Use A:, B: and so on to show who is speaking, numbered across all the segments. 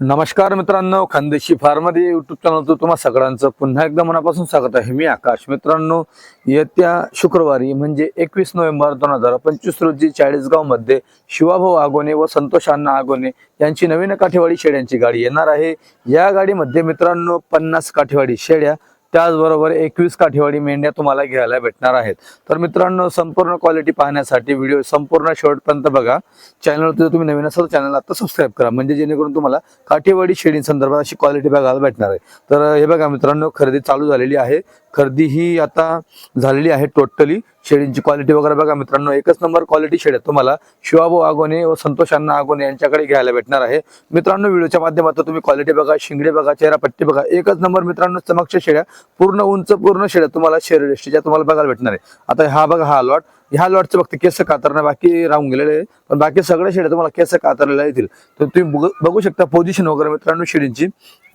A: नमस्कार मित्रांनो खानदेशी फार्ममध्ये युट्यूब चॅनलचं तुम्हा सगळ्यांचं पुन्हा एकदा मनापासून स्वागत आहे. मी आकाश मित्रांनो येत्या शुक्रवारी म्हणजे एकवीस नोव्हेंबर दोन हजार पंचवीस रोजी चाळीसगावमध्ये शिवाभाऊ आगोने व संतोष अण्णा आगोने यांची नवीन काठेवाडी शेड्यांची गाडी येणार आहे. या गाडीमध्ये मित्रांनो पन्नास काठेवाडी शेड्या त्याचबरोबर एकवीस काठेवाडी मेंढ्या तुम्हाला घ्यायला भेटणार आहेत. तर मित्रांनो संपूर्ण क्वालिटी पाहण्यासाठी व्हिडिओ संपूर्ण शेवटपर्यंत बघा. चॅनलवर जर तुम्ही नवीन असाल तर चॅनल आता सबस्क्राईब करा. म्हणजे जेणेकरून तुम्हाला काठेवाडी शेळी संदर्भात अशी क्वालिटी बघायला भेटणार आहे. तर हे बघा मित्रांनो खरेदी चालू झालेली आहे. खरेदी ही आता झालेली आहे टोटली शेळींची क्वालिटी वगैरे बघा मित्रांनो एकच नंबर क्वालिटी शेळ्या तुम्हाला शिवाभाऊ आगोने व संतोष अण्णा आगोने यांच्याकडे घ्यायला भेटणार आहे. मित्रांनो व्हिडिओच्या माध्यमातून तुम्ही क्वालिटी बघा शिंगडे बघा चेहरा पट्टी बघा एकच नंबर मित्रांनो चमकच्या शेळ्या पूर्ण उंच पूर्ण शेड्या तुम्हाला शेरडेष्टीच्या तुम्हाला बघायला भेटणार आहे. आता हा बघा हा लॉट ह्या लॉटचं फक्त केस कातरणं बाकी राहून गेलेले आहे पण बाकी सगळ्या शेड्या तुम्हाला केस कातरलेल्या येतील. तर तुम्ही बघ- बघू शकता पोझिशन वगैरे मित्रांनो शेडींची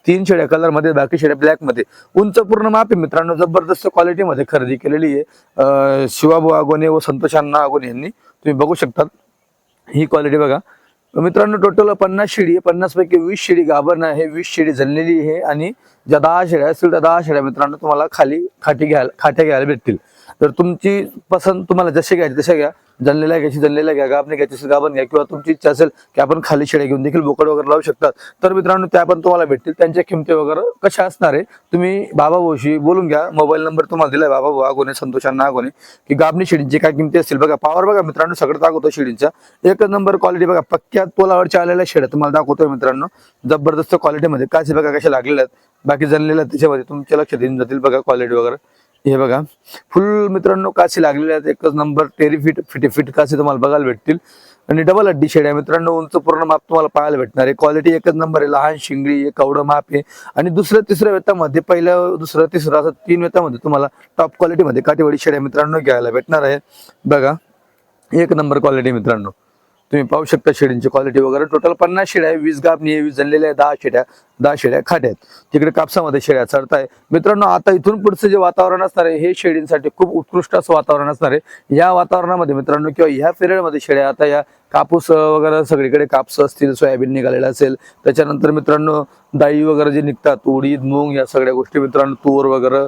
A: तीन शेड्या कलरमध्ये बाकी शेड्या ब्लॅकमध्ये उंच पूर्ण माप आहे मित्रांनो जबरदस्त क्वालिटीमध्ये खरेदी केलेली आहे. शिवाबू आगोने व संतोष अण्णा आगोने यांनी. तुम्ही बघू शकता ही क्वालिटी बघा. मित्रांनो टोटल पन्नास शेडी आहे. पन्नास पैकी वीस शेडी गाभण आहे. वीस शेडी जणलेली आहे. आणि ज्या दहा शेड्या असतील त्या दहा शेड्या मित्रांनो तुम्हाला खाली खाटी घ्यायला खाट्या घ्यायला भेटतील. तर तुमची पसंत तुम्हाला जसे घ्यायचे तसे घ्या. जनलेल्या घ्यायची जनलेल्या घ्या. गाबने घ्यायची असेल गाबन घ्या. किंवा तुमची इच्छा असेल की आपण खाली शेळ्या घेऊन देखील बोकड वगैरे लावू शकतात. तर मित्रांनो त्या पण तुम्हाला भेटतील. त्यांच्या किमती वगैरे कशा असणार आहे तुम्ही बाबा भाऊशी बोलून घ्या. मोबाईल नंबर तुम्हाला दिलाय बाबा भाऊ आगोने संतोषांना आगोने. की गाभणी शेळींची काय किमती असतील? बघा पावर बघा मित्रांनो सगळं दाखवतो शेळींच्या एकच नंबर क्वालिटी बघा पक्क्या तोलावरच्या आलेल्या शेळ्या तुम्हाला दाखवतोय मित्रांनो. जबरदस्त क्वालिटीमध्ये काचे बघा कशा लागलेल्या आहेत. बाकी जनलेल्या त्याच्यामध्ये तुमच्या लक्षात येऊन जातील बघा क्वालिटी वगैरे. हे बघा. फुल मित्रांनो काशी लागलेले आहेत. एकच नंबर टेरी फिट फिटे फिट काशी तुम्हाला बघायला भेटतील. आणि डबल अड्डी शेड्या मित्रांनो उंच पूर्ण माप तुम्हाला पाहायला भेटणार आहे. क्वालिटी एकच नंबर आहे. लहान शिंगडी आहे कवडं माप आहे. आणि दुसऱ्या तिसऱ्या वेतामध्ये पहिलं दुसरं तिसरं असं तीन वेतामध्ये तुम्हाला टॉप क्वालिटीमध्ये काठीवाडी शेड्या मित्रांनो घ्यायला भेटणार आहे. बघा. एक नंबर क्वालिटी मित्रांनो. तुम्ही पाहू शकता शेळींची क्वालिटी वगैरे. टोटल पन्नास शेळ्या आहे वीस गाभणी आहे वीस झालेल्या आहे दहा शेळ्या दहा शेळ्या खाड्या आहेत. तिकडे कापसामध्ये शेळ्या चढताय. मित्रांनो आता इथून पुढचं जे वातावरण असणार आहे हे शेळींसाठी खूप उत्कृष्ट असं वातावरण असणार आहे. या वातावरणामध्ये मित्रांनो किंवा ह्या पिरियडमध्ये शेळ्या आता या कापूस वगैरे सगळीकडे कापसं असतील सोयाबीन निघालेलं असेल. त्याच्यानंतर मित्रांनो डाळी वगैरे जे निघतात उडीद मूग या सगळ्या गोष्टी मित्रांनो तूर वगैरे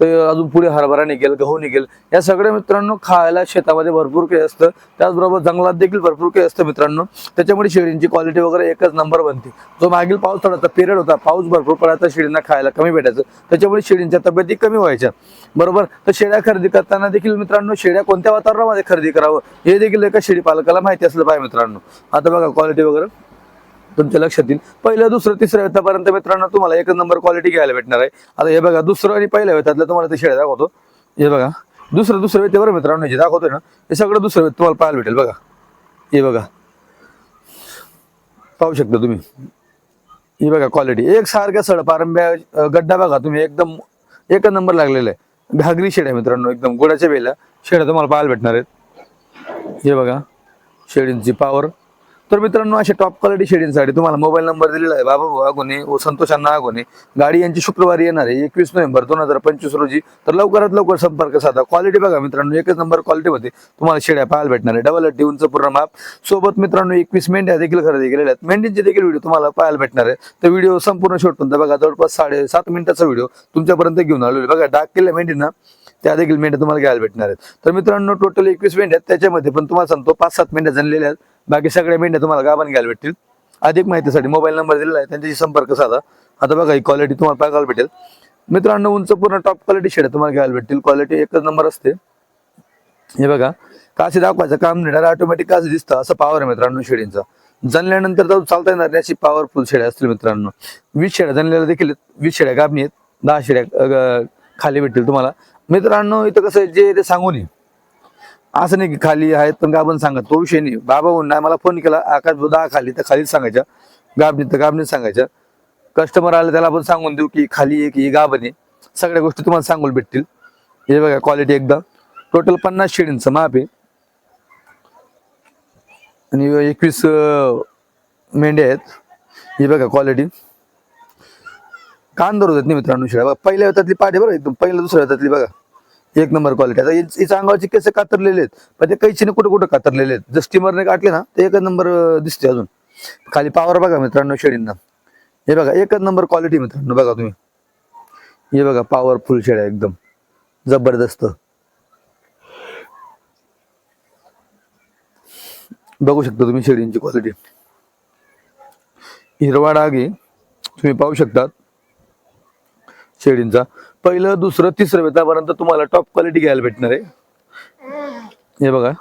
A: तर अजून पुढे हरभरा निघेल गहू निघेल. या सगळ्या मित्रांनो खायला शेतामध्ये भरपूर काही असतं. त्याचबरोबर जंगलात देखील भरपूर काही असतं मित्रांनो. त्याच्यामुळे शेळींची क्वालिटी वगैरे एकच नंबर बनते. जो मागील पाऊस थोडा पिरियड होता पाऊस भरपूर पडायचा शेळींना खायला कमी भेटायचं. त्याच्यामुळे शेळींच्या तब्येती कमी व्हायच्या. बरोबर? तर शेळ्या खरेदी करताना देखील मित्रांनो शेळ्या कोणत्या वातावरणामध्ये खरेदी करावं हे देखील एका शेळी पालकाला माहिती असलं पाहिजे मित्रांनो. आता बघा क्वालिटी वगैरे. तुमच्या लक्षात येईल. पहिलं दुसरं तिसऱ्या वेतापर्यंत मित्रांनो तुम्हाला एकच नंबर क्वालिटी घ्यायला भेटणार आहे. आता हे बघा दुसरं आणि पहिल्या वेतातलं तुम्हाला ते शेळ्या दाखवतो. हे बघा दुसरं दुसरं वेत बरं मित्रांनो जे दाखवतोय ना हे सगळं दुसरं वेत तुम्हाला पाहायला भेटेल बघा. हे बघा. पाहू शकता तुम्ही. ही बघा क्वालिटी एक सारख्या सड पारंब्या गड्डा बघा तुम्ही एकदम एक नंबर लागलेला आहे. घागरी शेड आहे मित्रांनो एकदम गोडाच्या वेळेला शेड्या तुम्हाला पाहायला भेटणार आहेत. हे बघा शेडींची पॉवर तर मित्रांनो अशा टॉप क्वालिटी शेडींसाठी तुम्हाला मोबाईल नंबर दिलेला आहे. बाबा भाऊ आगोने व संतोष अण्णा आगोने गाडी यांची शुक्रवारी येणार आहे. एकवीस नोव्हेंबर दोन हजार पंचवीस रोजी. तर लवकरात लवकर संपर्क साधा. क्वालिटी बघा मित्रांनो एकच नंबर क्वालिटीमध्ये तुम्हाला शेड्या पाहायला भेटणार आहे. डबल अड्डी उंच पूर्ण माप. सोबत मित्रांनो एकवीस मेंढ्या देखील खरेदी केलेल्या आहेत. मेंढ्यांचे देखील व्हिडिओ तुम्हाला पाहायला भेटणार आहे. तर व्हिडिओ संपूर्ण शेवटपर्यंत बघा. जवळपास साडेसात मिनिटाचा व्हिडिओ तुमच्यापर्यंत घेऊन आलेलो बघा डाक केल्या मेंढींना त्या देखील मेंढ्या तुम्हाला घ्यायला भेटणार आहेत. तर मित्रांनो टोटल एकवीस मेंढ्या आहेत. त्याच्यामध्ये पण तुम्हाला सांगतो पाच सात मेंढ्या जणलेल्या आहेत. बाकी सगळ्या मेंढ्या तुम्हाला गाभण घ्यायला भेटतील. अधिक माहितीसाठी मोबाईल नंबर दिलेला आहे त्यांच्याशी संपर्क साधा. आता बघा ही क्वालिटी तुम्हाला पाहायला भेटेल. मित्रांनो उंच पूर्ण टॉप क्वालिटी शेड तुम्हाला घ्यायला भेटतील. क्वालिटी एकच नंबर असते. हे बघा काशी दाखवायचं काम नाही. ऑटोमॅटिक काशी दिसतं. असं पॉवर आहे मित्रांनो शेडींचा. जनल्यानंतर जाऊ चालता येणार नाही अशी पॉवरफुल शेड्या असतील मित्रांनो. वीस शेड्या जनलेल्या देखील वीस शेड्या गाभणी आहेत. दहा शेड्या खाली भेटतील तुम्हाला. मित्रांनो इथं कसं आहे, जे ते सांगून ये. असं नाही की खाली आहेत पण गाबण सांगा तो विषय नाही. बाबा म्हणून नाही मला फोन केला आकाश दहा खाली तर खालीच सांगायच्या. गाबणी तर गाबणीत सांगायच्या. कस्टमर आले त्याला आपण सांगून देऊ की खाली एक ही गाभण आहे. सगळ्या गोष्टी तुम्हाला सांगून भेटतील. हे बघा क्वालिटी एकदम टोटल पन्नास शेडींचं माप आहे. आणि एकवीस मेंढ्या आहेत. ही बघा क्वालिटी कान होतात नाही मित्रांनो शेळ्या. बघा पहिल्या वेतातली पाठी बरं एकदम पहिल्या दुसऱ्या वेतातली बघा. एक नंबर क्वालिटी आता हिच- हिच्या अंगावरचे केस कातरलेले आहेत. पण ते कैचीने कुठं कुठं कातरलेले आहेत. जर स्टीमरने काटले ना ते एकच नंबर दिसते अजून. खाली पावर बघा मित्रांनो शेळींना. हे बघा एकच नंबर क्वालिटी मित्रांनो बघा तुम्ही. हे बघा पॉवरफुल शेळ्या एकदम. जबरदस्त. बघू शकता तुम्ही शेळींची क्वालिटी हिरवा डाग आहे. तुम्ही पाहू शकतात. शेळींचा पहिलं दुसरं तिसरं वेतापर्यंत तुम्हाला टॉप क्वालिटी घ्यायला भेटणार आहे. हे बघा.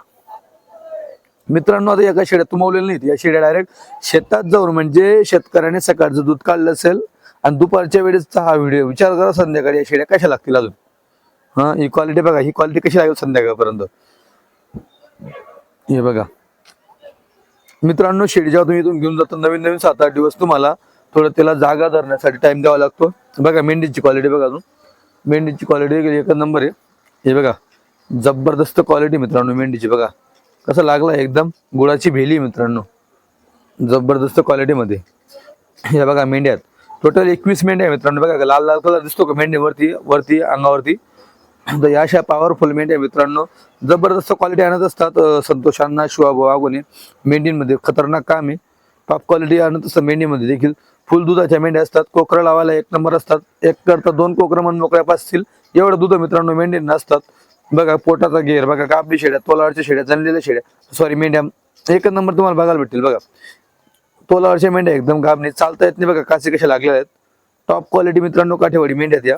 A: मित्रांनो आता एका शेड्या तुमवलेल्या नाहीत. या शेड्या डायरेक्ट शेतात जाऊन म्हणजे शेतकऱ्याने सकाळचं दूध काढलं असेल आणि दुपारच्या वेळेसचा हा व्हिडिओ विचार करा संध्याकाळी या शेड्या कशा लागतील अजून. हा ही क्वालिटी बघा ही क्वालिटी कशी लागेल संध्याकाळपर्यंत. हे बघा. मित्रांनो शेडी जेव्हा तुम्ही इथून घेऊन जाता नवीन नवीन सात आठ दिवस तुम्हाला थोडं त्याला जागा धरण्यासाठी टाइम द्यावा लागतो. बघा मेंढीची क्वालिटी बघा अजून. मेंढीची क्वालिटी एक नंबर आहे. हे बघा जबरदस्त क्वालिटी मित्रांनो मेंढीची बघा. कसं लागला एकदम गुळाची भेली मित्रांनो. जबरदस्त क्वालिटीमध्ये हे बघा मेंढ्यात टोटल एकवीस मेंढ्या आहे मित्रांनो. बघा लाल लाल कलर दिसतो का मेंढीवरती वरती अंगावरती? तर या अशा पॉवरफुल मेंढ्या मित्रांनो. जबरदस्त क्वालिटी आणत असतात संतोषांना शिवाभाऊ आगोने. मेंढींमध्ये खतरनाक काम आहे. टॉप क्वालिटी आणत असतं मेंढीमध्ये देखील. फुल दुधाच्या मेंढ्या असतात कोकरं लावायला एक नंबर असतात. एक करता दोन कोकरं मन मोकळ्या पासतील एवढं दूध मित्रांनो मेंढ्यांना असतात. बघा पोटाचा घेर बघा कापडी शेड्या तोलावरच्या शेड्या जणलेल्या शेड्या. सॉरी मेंढ्या. एकच नंबर तुम्हाला बघायला भेटतील बघा. तोलावरच्या मेंढ्या एकदम गाबणी चालता येत नाही बघा. कासे कशा लागल्या आहेत. टॉप क्वालिटी मित्रांनो काठेवाडी मेंढ्यात या.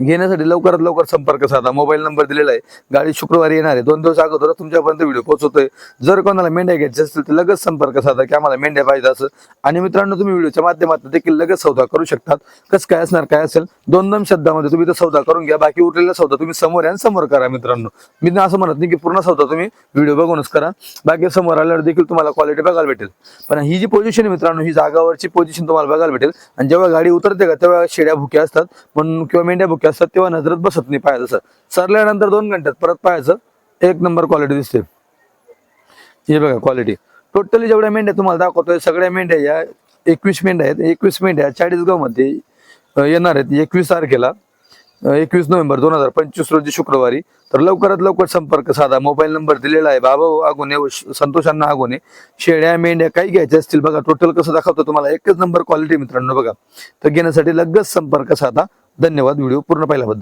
A: घेण्यासाठी लवकरात लवकर संपर्क साधा. मोबाईल नंबर दिलेला आहे. गाडी शुक्रवारी येणार आहे. दोन दिवस अगोदर तुमच्यापर्यंत व्हिडिओ पोहोचवतोय. जर कोणाला मेंढ्या घ्यायच्या असतील तर लगेच संपर्क साधा की आम्हाला मेंढ्या पाहिजे असं. आणि मित्रांनो तुम्ही व्हिडिओच्या माध्यमातून देखील लगेच सौदा करू शकतात. कसं काय असणार काय असेल? दोन दोन शब्दामध्ये तुम्ही तो सौदा करून घ्या. बाकी उरलेला सौदा तुम्ही समोर या आणि समोर करा मित्रांनो. मी असं म्हणत नाही की पूर्ण सौदा तुम्ही व्हिडिओ बघूनच करा. बाकी समोर आल्यावर देखील तुम्हाला क्वालिटी बघायला भेटेल. पण ही जी पोझिशन आहे मित्रांनो ही जागावरची पोझिशन तुम्हाला बघायला भेटेल. आणि जेव्हा गाडी उतरते का तेव्हा शेड्या भुक्या असतात. म्हणून किंवा मेंढ्या भुक्या असतात तेव्हा नजरेत बसत नाही पाहायचं असं सरल्यानंतर दोन घंट्यात परत पाहायचं एक नंबर क्वालिटी दिसते हे बघा क्वालिटी टोटली जेवढ्या मेंढ्या तुम्हाला दाखवतोय सगळ्या मेंढ्या या एकवीस मेंढ्या आहेत. एकवीस मेंढ्या चाळीसगावमध्ये येणार आहेत एकवीस तारखेला एकवीस नोव्हेंबर दोन हजार पंचवीस रोजी शुक्रवारी. तर लवकरात लवकर संपर्क साधा. मोबाईल नंबर दिलेला आहे. बाबा आगोने व संतोषांना आगोने. शेळ्या मेंढ्या काही घ्यायच्या असतील बघा टोटल कसं दाखवतो तुम्हाला. एकच नंबर क्वालिटी मित्रांनो बघा. तर घेण्यासाठी लगेच संपर्क साधा. धन्यवाद. व्हिडिओ पूर्ण पाहिल्याबद्दल.